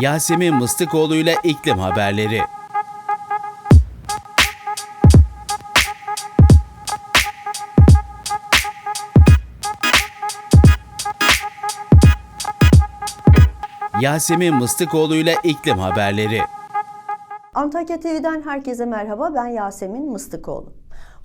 Yasemin Mıstıkoğlu ile iklim haberleri. Yasemin Mıstıkoğlu ile iklim haberleri. Antakya TV'den herkese merhaba. Ben Yasemin Mıstıkoğlu.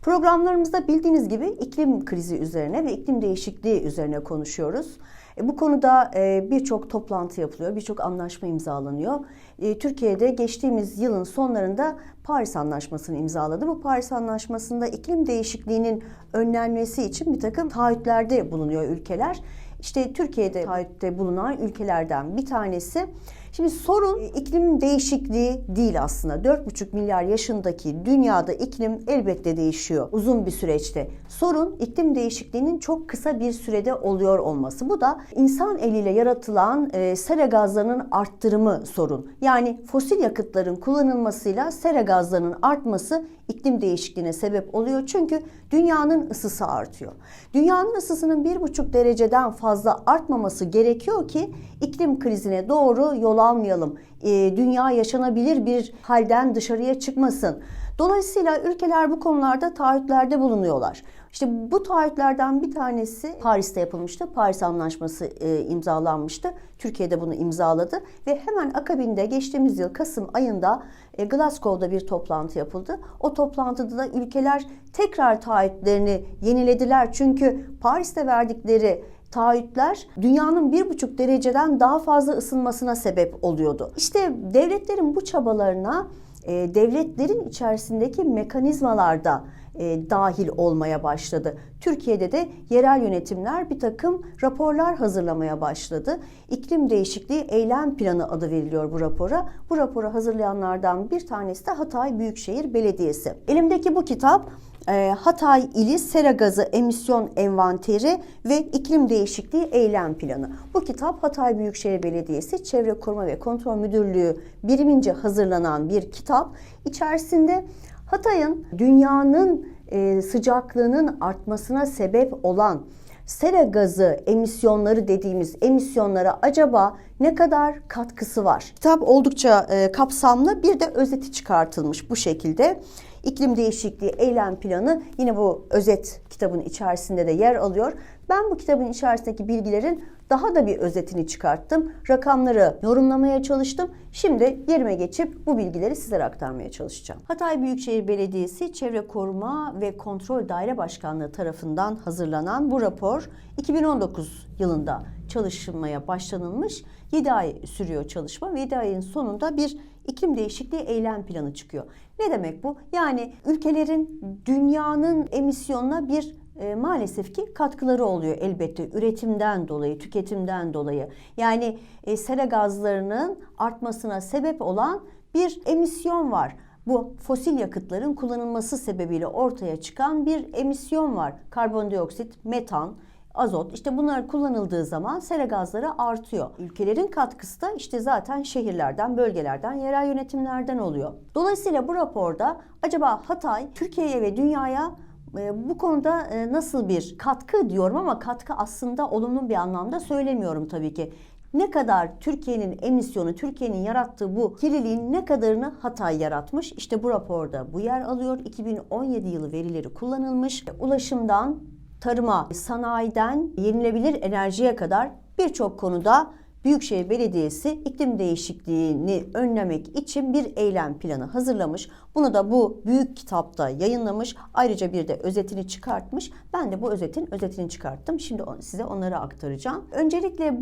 Programlarımızda bildiğiniz gibi iklim krizi üzerine ve iklim değişikliği üzerine konuşuyoruz. E, Bu konuda e, birçok toplantı yapılıyor, birçok anlaşma imzalanıyor. E, Türkiye'de geçtiğimiz yılın sonlarında Paris Anlaşması'nı imzaladı. Bu Paris Anlaşması'nda iklim değişikliğinin önlenmesi için bir takım taahhütlerde bulunuyor ülkeler. İşte Türkiye'de taahhütte bulunan ülkelerden bir tanesi. Şimdi sorun e, iklim değişikliği değil aslında. 4,5 milyar yaşındaki dünyada iklim elbette değişiyor uzun bir süreçte. Sorun iklim değişikliğinin çok kısa bir sürede oluyor olması. Bu da insan eliyle yaratılan e, sera gazlarının arttırımı sorun. Yani fosil yakıtların kullanılmasıyla sera gazlarının artması iklim değişikliğine sebep oluyor. Çünkü dünyanın ısısı artıyor. Dünyanın ısısının 1,5 dereceden fazla artmaması gerekiyor ki iklim krizine doğru yol almayalım. E, dünya yaşanabilir bir halden dışarıya çıkmasın. Dolayısıyla ülkeler bu konularda taahhütlerde bulunuyorlar. İşte bu taahhütlerden bir tanesi Paris'te yapılmıştı. Paris Anlaşması e, imzalanmıştı. Türkiye de bunu imzaladı ve hemen akabinde geçtiğimiz yıl Kasım ayında e, Glasgow'da bir toplantı yapıldı. O toplantıda da ülkeler tekrar taahhütlerini yenilediler. Çünkü Paris'te verdikleri taahhütler dünyanın bir buçuk dereceden daha fazla ısınmasına sebep oluyordu. İşte devletlerin bu çabalarına e, devletlerin içerisindeki mekanizmalarda e, dahil olmaya başladı. Türkiye'de de yerel yönetimler bir takım raporlar hazırlamaya başladı. İklim değişikliği eylem planı adı veriliyor bu rapora. Bu raporu hazırlayanlardan bir tanesi de Hatay Büyükşehir Belediyesi. Elimdeki bu kitap e, Hatay ili sera gazı emisyon envanteri ve iklim değişikliği eylem planı. Bu kitap Hatay Büyükşehir Belediyesi Çevre Koruma ve Kontrol Müdürlüğü birimince hazırlanan bir kitap. İçerisinde Hatay'ın dünyanın e, sıcaklığının artmasına sebep olan sera gazı emisyonları dediğimiz emisyonlara acaba ne kadar katkısı var? Kitap oldukça e, kapsamlı bir de özeti çıkartılmış bu şekilde. İklim değişikliği eylem planı yine bu özet kitabın içerisinde de yer alıyor. Ben bu kitabın içerisindeki bilgilerin daha da bir özetini çıkarttım. Rakamları yorumlamaya çalıştım. Şimdi yerime geçip bu bilgileri sizlere aktarmaya çalışacağım. Hatay Büyükşehir Belediyesi Çevre Koruma ve Kontrol Daire Başkanlığı tarafından hazırlanan bu rapor 2019 yılında çalışmaya başlanılmış. 7 ay sürüyor çalışma ve 7 ayın sonunda bir iklim değişikliği eylem planı çıkıyor. Ne demek bu? Yani ülkelerin dünyanın emisyonuna bir e, maalesef ki katkıları oluyor elbette üretimden dolayı, tüketimden dolayı. Yani e, sera gazlarının artmasına sebep olan bir emisyon var. Bu fosil yakıtların kullanılması sebebiyle ortaya çıkan bir emisyon var. Karbondioksit, metan, azot işte bunlar kullanıldığı zaman sera gazları artıyor. Ülkelerin katkısı da işte zaten şehirlerden, bölgelerden, yerel yönetimlerden oluyor. Dolayısıyla bu raporda acaba Hatay Türkiye'ye ve dünyaya e, bu konuda e, nasıl bir katkı diyorum ama katkı aslında olumlu bir anlamda söylemiyorum tabii ki. Ne kadar Türkiye'nin emisyonu, Türkiye'nin yarattığı bu kirliliğin ne kadarını Hatay yaratmış? İşte bu raporda bu yer alıyor. 2017 yılı verileri kullanılmış. Ulaşımdan tarıma, sanayiden yenilebilir enerjiye kadar birçok konuda Büyükşehir Belediyesi iklim değişikliğini önlemek için bir eylem planı hazırlamış. Bunu da bu büyük kitapta yayınlamış. Ayrıca bir de özetini çıkartmış. Ben de bu özetin özetini çıkarttım. Şimdi size onları aktaracağım. Öncelikle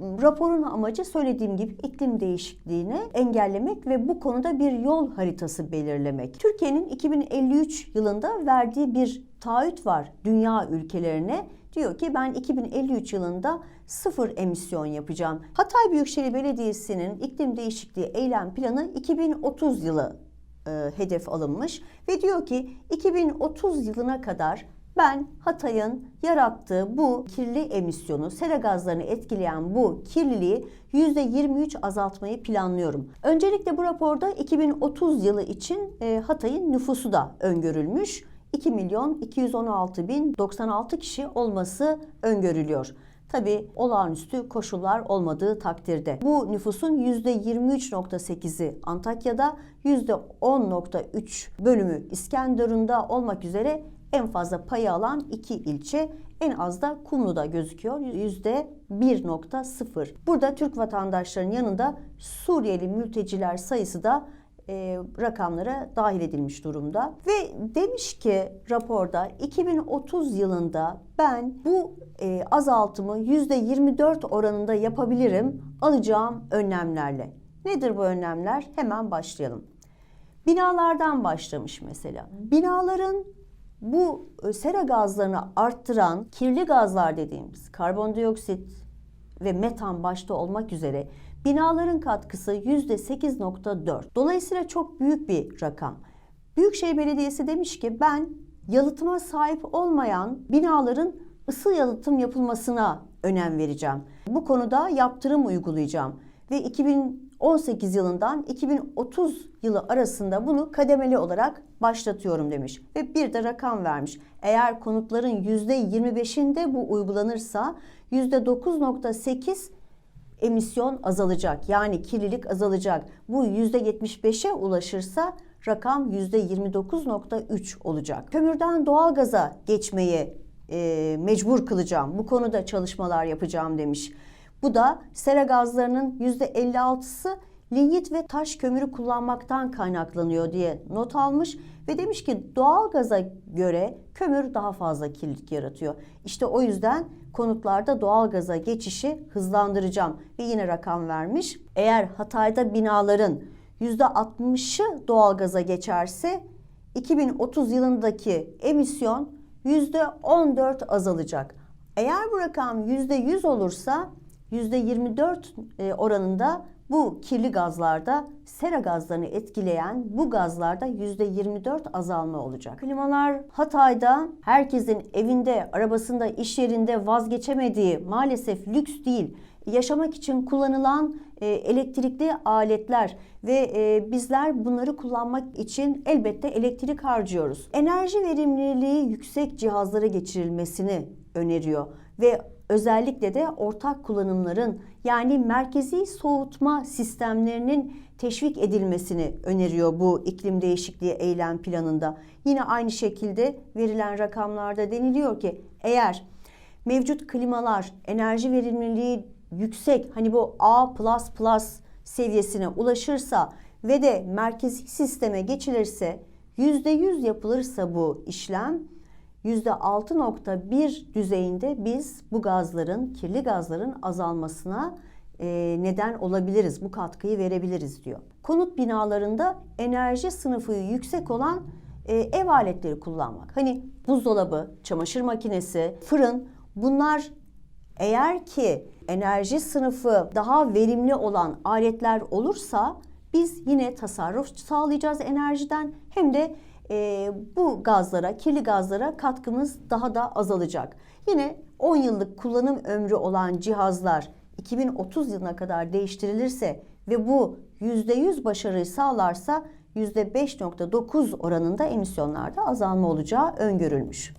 Raporun amacı söylediğim gibi iklim değişikliğini engellemek ve bu konuda bir yol haritası belirlemek. Türkiye'nin 2053 yılında verdiği bir taahhüt var dünya ülkelerine. Diyor ki ben 2053 yılında sıfır emisyon yapacağım. Hatay Büyükşehir Belediyesi'nin iklim değişikliği eylem planı 2030 yılı e, hedef alınmış ve diyor ki 2030 yılına kadar ben Hatay'ın yarattığı bu kirli emisyonu, sera gazlarını etkileyen bu kirliliği %23 azaltmayı planlıyorum. Öncelikle bu raporda 2030 yılı için e, Hatay'ın nüfusu da öngörülmüş. 2 milyon 216 bin 96 kişi olması öngörülüyor. Tabi olağanüstü koşullar olmadığı takdirde. Bu nüfusun %23.8'i Antakya'da, %10.3 bölümü İskenderun'da olmak üzere en fazla payı alan iki ilçe en az da Kumlu'da gözüküyor. %1.0. Burada Türk vatandaşlarının yanında Suriyeli mülteciler sayısı da e, rakamlara dahil edilmiş durumda. Ve demiş ki raporda 2030 yılında ben bu e, azaltımı %24 oranında yapabilirim alacağım önlemlerle. Nedir bu önlemler? Hemen başlayalım. Binalardan başlamış mesela. Binaların bu e, sera gazlarını arttıran kirli gazlar dediğimiz karbondioksit ve metan başta olmak üzere binaların katkısı %8.4. Dolayısıyla çok büyük bir rakam. Büyükşehir Belediyesi demiş ki ben yalıtıma sahip olmayan binaların ısı yalıtım yapılmasına önem vereceğim. Bu konuda yaptırım uygulayacağım ve 2018 yılından 2030 yılı arasında bunu kademeli olarak başlatıyorum demiş ve bir de rakam vermiş. Eğer konutların %25'inde bu uygulanırsa %9.8 emisyon azalacak. Yani kirlilik azalacak. Bu %75'e ulaşırsa rakam %29.3 olacak. Kömürden doğalgaza geçmeyi e, mecbur kılacağım. Bu konuda çalışmalar yapacağım demiş. Bu da sera gazlarının %56'sı linyit ve taş kömürü kullanmaktan kaynaklanıyor diye not almış ve demiş ki doğalgaza göre kömür daha fazla kirlilik yaratıyor. İşte o yüzden konutlarda doğalgaza geçişi hızlandıracağım ve yine rakam vermiş. Eğer Hatay'da binaların %60'ı doğalgaza geçerse 2030 yılındaki emisyon %14 azalacak. Eğer bu rakam %100 olursa %24 e, oranında bu kirli gazlarda sera gazlarını etkileyen bu gazlarda %24 azalma olacak. Klimalar Hatay'da herkesin evinde, arabasında, iş yerinde vazgeçemediği maalesef lüks değil yaşamak için kullanılan e, elektrikli aletler ve e, bizler bunları kullanmak için elbette elektrik harcıyoruz. Enerji verimliliği yüksek cihazlara geçirilmesini öneriyor ve özellikle de ortak kullanımların yani merkezi soğutma sistemlerinin teşvik edilmesini öneriyor bu iklim değişikliği eylem planında. Yine aynı şekilde verilen rakamlarda deniliyor ki eğer mevcut klimalar enerji verimliliği yüksek hani bu A++ seviyesine ulaşırsa ve de merkezi sisteme geçilirse %100 yapılırsa bu işlem %6.1 düzeyinde biz bu gazların, kirli gazların azalmasına e, neden olabiliriz, bu katkıyı verebiliriz diyor. Konut binalarında enerji sınıfı yüksek olan e, ev aletleri kullanmak. Hani buzdolabı, çamaşır makinesi, fırın bunlar eğer ki enerji sınıfı daha verimli olan aletler olursa biz yine tasarruf sağlayacağız enerjiden hem de e, bu gazlara, kirli gazlara katkımız daha da azalacak. Yine 10 yıllık kullanım ömrü olan cihazlar 2030 yılına kadar değiştirilirse ve bu %100 başarıyı sağlarsa %5.9 oranında emisyonlarda azalma olacağı öngörülmüş.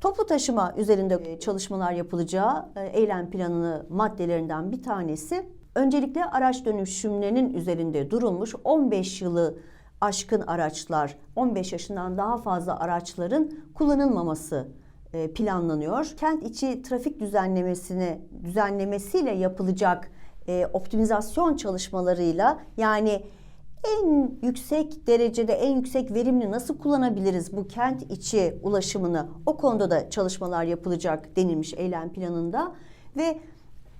Toplu taşıma üzerinde çalışmalar yapılacağı e, eylem planını maddelerinden bir tanesi öncelikle araç dönüşümlerinin üzerinde durulmuş 15 yılı aşkın araçlar, 15 yaşından daha fazla araçların kullanılmaması e, planlanıyor. Kent içi trafik düzenlemesini düzenlemesiyle yapılacak e, optimizasyon çalışmalarıyla yani en yüksek derecede en yüksek verimli nasıl kullanabiliriz bu kent içi ulaşımını o konuda da çalışmalar yapılacak denilmiş eylem planında ve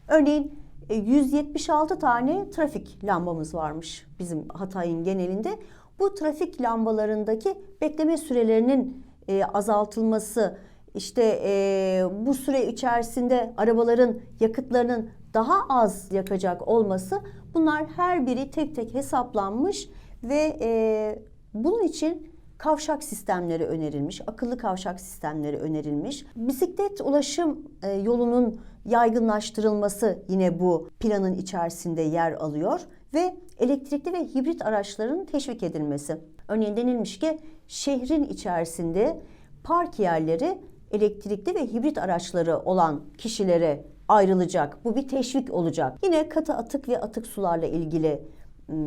örneğin 176 e, tane trafik lambamız varmış bizim Hatay'ın genelinde. Bu trafik lambalarındaki bekleme sürelerinin e, azaltılması, işte e, bu süre içerisinde arabaların yakıtlarının daha az yakacak olması bunlar her biri tek tek hesaplanmış ve e, bunun için kavşak sistemleri önerilmiş, akıllı kavşak sistemleri önerilmiş. Bisiklet ulaşım e, yolunun yaygınlaştırılması yine bu planın içerisinde yer alıyor ve elektrikli ve hibrit araçların teşvik edilmesi. Örneğin denilmiş ki şehrin içerisinde park yerleri elektrikli ve hibrit araçları olan kişilere ayrılacak. Bu bir teşvik olacak. Yine katı atık ve atık sularla ilgili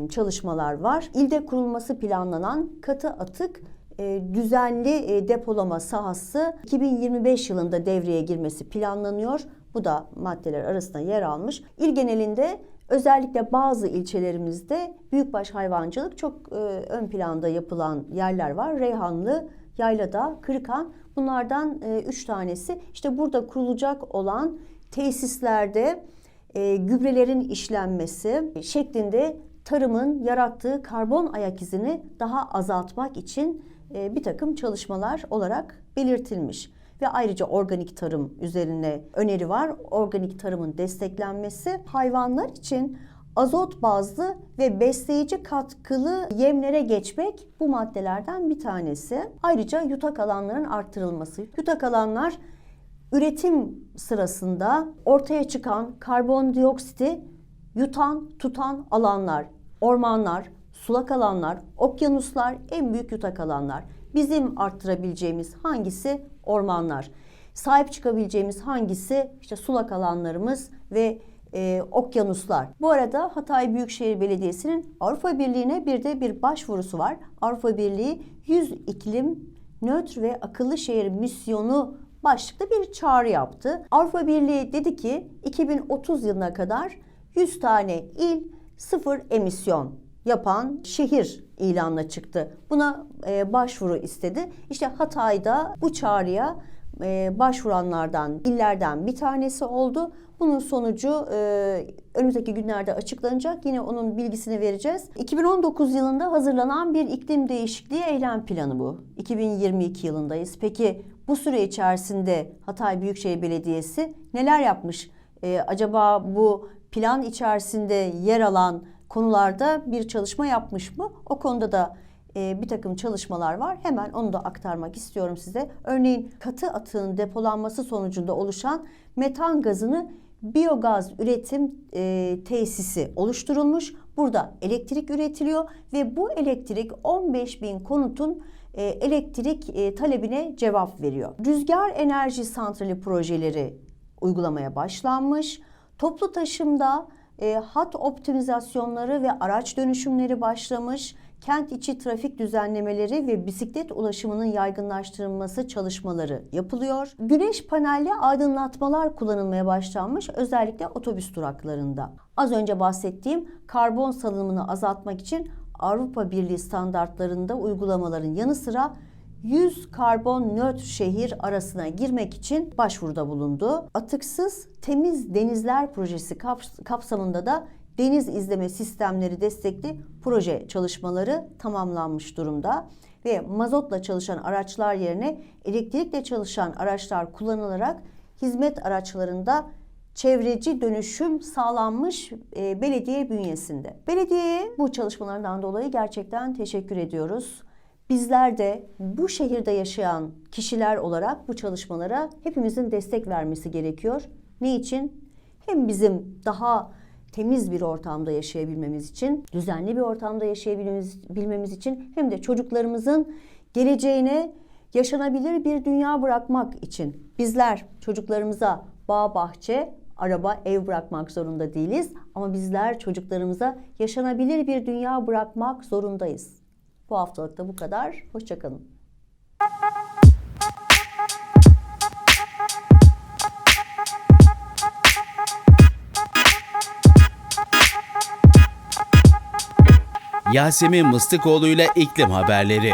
çalışmalar var. İlde kurulması planlanan katı atık e, düzenli e, depolama sahası 2025 yılında devreye girmesi planlanıyor. Bu da maddeler arasında yer almış. İl genelinde özellikle bazı ilçelerimizde büyükbaş hayvancılık çok e, ön planda yapılan yerler var. Reyhanlı, Yaylada, Kırıkan bunlardan 3 tanesi. İşte burada kurulacak olan tesislerde e, gübrelerin işlenmesi şeklinde tarımın yarattığı karbon ayak izini daha azaltmak için e, bir takım çalışmalar olarak belirtilmiş. Ve ayrıca organik tarım üzerine öneri var. Organik tarımın desteklenmesi hayvanlar için azot bazlı ve besleyici katkılı yemlere geçmek bu maddelerden bir tanesi. Ayrıca yutak alanların arttırılması. Yutak alanlar üretim sırasında ortaya çıkan karbondioksiti yutan, tutan alanlar, ormanlar, sulak alanlar, okyanuslar en büyük yutak alanlar. Bizim arttırabileceğimiz hangisi? Ormanlar. Sahip çıkabileceğimiz hangisi? İşte sulak alanlarımız ve e, okyanuslar. Bu arada Hatay Büyükşehir Belediyesi'nin Avrupa Birliği'ne bir de bir başvurusu var. Avrupa Birliği 100 iklim nötr ve akıllı şehir misyonu başlıklı bir çağrı yaptı. Avrupa Birliği dedi ki 2030 yılına kadar 100 tane il sıfır emisyon yapan şehir ilanına çıktı. Buna e, başvuru istedi. İşte Hatay'da bu çağrıya e, başvuranlardan, illerden bir tanesi oldu. Bunun sonucu e, önümüzdeki günlerde açıklanacak. Yine onun bilgisini vereceğiz. 2019 yılında hazırlanan bir iklim değişikliği eylem planı bu. 2022 yılındayız. Peki bu süre içerisinde Hatay Büyükşehir Belediyesi neler yapmış? E, acaba bu plan içerisinde yer alan konularda bir çalışma yapmış mı? O konuda da e, bir takım çalışmalar var. Hemen onu da aktarmak istiyorum size. Örneğin katı atığın depolanması sonucunda oluşan metan gazını biyogaz üretim e, tesisi oluşturulmuş. Burada elektrik üretiliyor ve bu elektrik 15 bin konutun e, elektrik e, talebine cevap veriyor. Rüzgar enerji santrali projeleri uygulamaya başlanmış. Toplu taşımda e, hat optimizasyonları ve araç dönüşümleri başlamış. Kent içi trafik düzenlemeleri ve bisiklet ulaşımının yaygınlaştırılması çalışmaları yapılıyor. Güneş panelli aydınlatmalar kullanılmaya başlanmış özellikle otobüs duraklarında. Az önce bahsettiğim karbon salınımını azaltmak için Avrupa Birliği standartlarında uygulamaların yanı sıra 100 karbon nötr şehir arasına girmek için başvuruda bulundu. Atıksız Temiz Denizler Projesi kaps- kapsamında da deniz izleme sistemleri destekli proje çalışmaları tamamlanmış durumda ve mazotla çalışan araçlar yerine elektrikle çalışan araçlar kullanılarak hizmet araçlarında çevreci dönüşüm sağlanmış e, belediye bünyesinde. Belediyeye bu çalışmalardan dolayı gerçekten teşekkür ediyoruz. Bizler de bu şehirde yaşayan kişiler olarak bu çalışmalara hepimizin destek vermesi gerekiyor. Ne için? Hem bizim daha temiz bir ortamda yaşayabilmemiz için, düzenli bir ortamda yaşayabilmemiz bilmemiz için hem de çocuklarımızın geleceğine yaşanabilir bir dünya bırakmak için. Bizler çocuklarımıza bağ, bahçe, araba, ev bırakmak zorunda değiliz ama bizler çocuklarımıza yaşanabilir bir dünya bırakmak zorundayız. Bu haftalık da bu kadar. Hoşçakalın. Yasemin Mıstıkoğlu ile iklim haberleri.